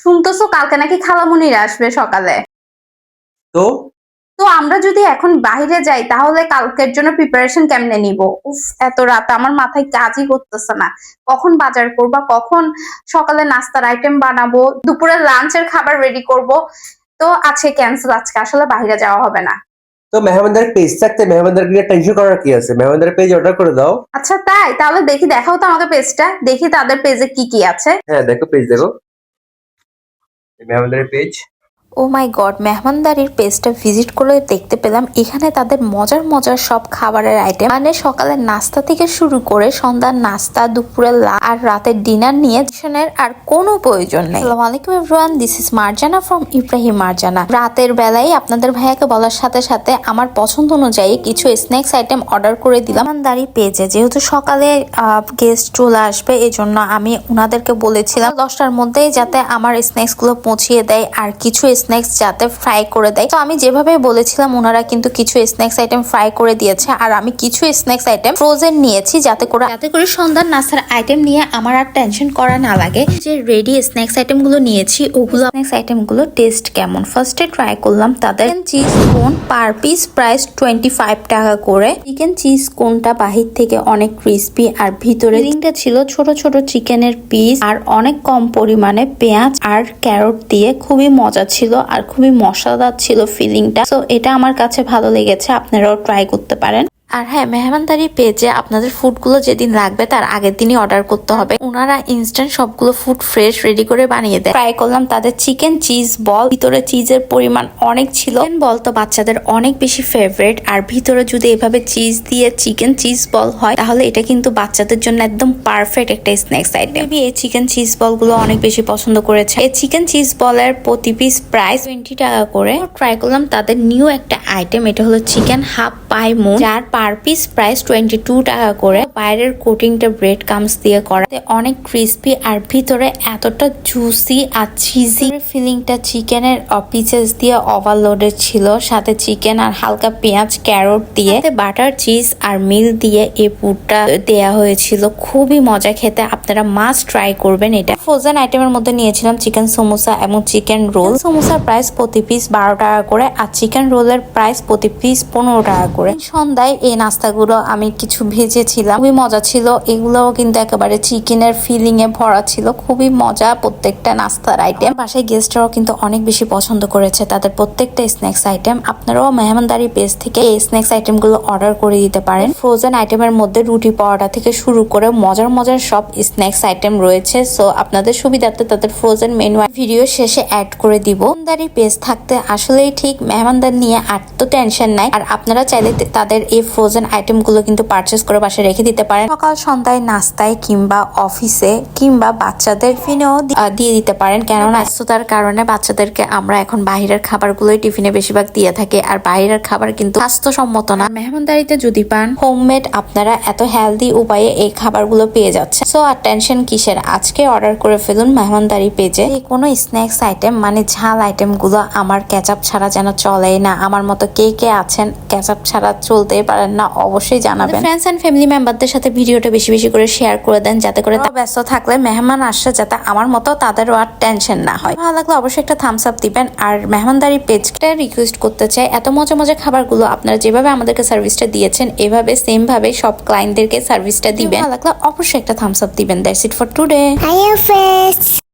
শুনতেছো কালকে নাকি খালামুনিরা আসবে সকালে। তো? তো আমরা যদি এখন বাইরে যাই তাহলে কালকের জন্য প্রিপারেশন কেমনে নিব? উফ এত রাত আমার মাথায় কাজই করতেছে না। কখন বাজার করবা কখন সকালে নাস্তার আইটেম বানাবো দুপুরে লাঞ্চের খাবার রেডি করব। তো আছে ক্যান্সেল আজকে আসলে বাইরে যাওয়া হবে না। তো মেহমানদার পেজ থাকতে মেহমানদার নিয়ে টেনশন করার কি আছে? মেহমানদার পেজ অর্ডার করে দাও। আচ্ছা তাই? তাহলে দেখি দেখাও তো আমাকে পেজটা দেখি তাদের পেজে কি কি আছে। হ্যাঁ দেখো পেজ দেখো। মেহমানদারের পেজ ও মাই গড, মেহমানদারির পেজটা ভিজিট করে দেখতে পেলাম। এখানে তাদের মজার মজার সব খাবারের আইটেম মানে সকালের নাস্তা থেকে শুরু করে সন্ধ্যার নাস্তা, দুপুরের আর রাতের ডিনার নিয়ে আর কোনো প্রয়োজন নেই। আসসালামু আলাইকুম everyone this is Marjana from Ibrahim Marjana রাতের বেলায় আপনাদের ভাইয়াকে বলার সাথে সাথে আমার পছন্দ অনুযায়ী কিছু স্ন্যাক্স আইটেম অর্ডার করে দিলাম। মেহমানদারি পেজে যেহেতু সকালে গেস্ট চলে আসবে এই জন্য আমি ওনাদেরকে বলেছিলাম দশটার মধ্যেই যাতে আমার স্ন্যাক্সগুলো পৌঁছিয়ে দেয় আর কিছু স্ন্যাক্স যাতে ফ্রাই করে দেয়। তো আমি যেভাবে বলেছিলাম, ওনারা কিন্তু কিছু স্ন্যাক্স আইটেম ফ্রাই করে দিয়েছে। আর আমি কিছু স্ন্যাক্স আইটেম ফ্রোজেন নিয়েছি যাতে করে যাতে করে সন্ধ্যার নাস্তার আইটেম নিয়ে আমার আর টেনশন করা না লাগে। যে রেডি স্ন্যাক্স আইটেমগুলো নিয়েছি, ওগুলো স্ন্যাক্স আইটেমগুলো টেস্ট কেমন? ফার্স্টে ট্রাই করলাম তাদের চিজ কোন per piece price twenty five টাকা করে। চিকেন চিজ কোনটা বাহির থেকে অনেক ক্রিস্পি আর ভিতরে রিংটা ছিল ছোট ছোট চিকেনের পিস আর অনেক কম পরিমাণে পেঁয়াজ আর ক্যারট দিয়ে খুবই মজা ছিল। আর খুবই মশাদার ছিল ফিলিংটা তো এটা আমার কাছে ভালো লেগেছে। আপনারাও ট্রাই করতে পারেন। আর হ্যাঁ মেহমানদারি পেজে আপনাদের ফুডগুলো যেদিন লাগবে তার আগের দিনই অর্ডার করতে হবে। ওনারা ইনস্ট্যান্ট সবগুলো ফুড ফ্রেশ রেডি করে বানিয়ে দেয়। ট্রাই করলাম, তাদের চিকেন চিজ বল ভিতরে চিজের পরিমাণ অনেক ছিল। বল তো বাচ্চাদের অনেক বেশি ফেভারিট আর ভিতরে যদি এভাবে চিজ দিয়ে চিকেন চিজ বল হয়, তাহলে এটা কিন্তু বাচ্চাদের জন্য একদম পারফেক্ট একটা স্ন্যাক্স আইটেম এই চিকেন চিজ বলগুলো অনেক বেশি পছন্দ করেছে। এই চিকেন চিজ বলের প্রতি পিস প্রাইস টোয়েন্টি টাকা করে। ট্রাই করলাম, তাদের নিউ একটা আইটেম এটা হলো চিকেন হাফ পাই মুন যার per piece price twenty two টাকা করে। বাইরের কোটিংটা ব্রেড কামস দিয়ে করা। অনেক ক্রিস্পি আর ভিতরে এতটা জুসি আর চিজি ফিলিংটা চিকেনের পিচেস দিয়ে ওভারলোডেড ছিল। সাথে চিকেন আর হালকা পেঁয়াজ ক্যারট দিয়ে। বাটার চিজ আর মিল দিয়ে এই পুরটা দেয়া হয়েছিল। খুবই মজা খেতে। আপনারা মাস্ট ট্রাই করবেন এটা। ফ্রোজেন আইটেমের মধ্যে নিয়েছিলাম চিকেন সমোসা এবং চিকেন রোল সমোসার প্রাইস প্রতি পিস বারো টাকা করে আর চিকেন রোলের প্রাইস প্রতি পিস পনেরো টাকা করে। সন্ধ্যায় এই নাস্তাগুলো আমি কিছু ভেজেছিলাম। খুবই মজা ছিল। এগুলোও কিন্তু একেবারে চিকেনের ফিলিং এ ভরা ছিল। খুবই মজা প্রত্যেকটা নাস্তার আইটেম বাসায় গেস্টরাও কিন্তু অনেক বেশি পছন্দ করেছে তাদের প্রত্যেকটা স্ন্যাক্স আইটেম আপনারাও মেহমানদারি পেজ থেকে এই স্ন্যাক্স আইটেমগুলো অর্ডার করে দিতে পারেন। ফ্রোজেন আইটেমের মধ্যে রুটি পাওয়াটা থেকে শুরু করে মজার মজার সব স্ন্যাক্স আইটেম রয়েছে। সো আপনাদের সুবিধার্থে তাদের ফ্রোজেন মেনু ভিডিও শেষে অ্যাড করে দিব। মেহমানদারি পেজ থাকতে আসলেই ঠিক, মেহমানদার নিয়ে আর তো টেনশন নাই। আর আপনারা চাইলে তাদের এই ফ্রোজেন আইটেমগুলো কিন্তু পারচেস করে বাসায় রেখে দিতে পারেন। সকাল সন্ধ্যায় নাস্তায় কিংবা অফিসে কিংবা বাচ্চাদের টিফিনেও দিয়ে দিতে পারেন। কেননা ব্যস্ততার কারণে বাচ্চাদেরকে আমরা এখন বাইরের খাবারগুলোই টিফিনে বেশিরভাগ দিয়ে থাকি আর বাহিরের খাবার কিন্তু স্বাস্থ্যসম্মত না। মেহমানদারিতে যদি পান হোমমেড আপনারা এত হেলদি উপায়ে এই খাবারগুলো পেয়ে যাচ্ছে সো আর টেনশন কিসের? আজকে অর্ডার করে ফেলুন মেহমানদারি পেজে কোনো স্ন্যাক্স আইটেম মানে ঝাল আইটেমগুলো আমার ক্যাচাপ ছাড়া যেন চলেই না। আমার মতো কে কে আছেন ক্যাচাপ ছাড়া চলতেই পারেন না অবশ্যই জানাবেন। ফ্রেন্ডস এন্ড ফ্যামিলি মেম্বারদের সাথে ভিডিওটা বেশি বেশি করে শেয়ার করে দেন যাতে করে তারা ব্যস্ত থাকলে মেহমান আসছে যাতে আমার মতো তাদেরও আর টেনশন না হয়। ভালো লাগলে অবশ্যই একটা থামস আপ দিবেন। আর মেহমানদারি পেজটা রিকোয়েস্ট করতে চাই এত মজা মজা খাবারগুলো আপনারা যেভাবে আমাদেরকে সার্ভিসটা দিয়েছেন এভাবে সেম ভাবে সব ক্লায়েন্টদেরকে সার্ভিসটা দিবেন। ভালো লাগলে অবশ্যই একটা থামস আপ দিবেন। That's it for today Hi, friends.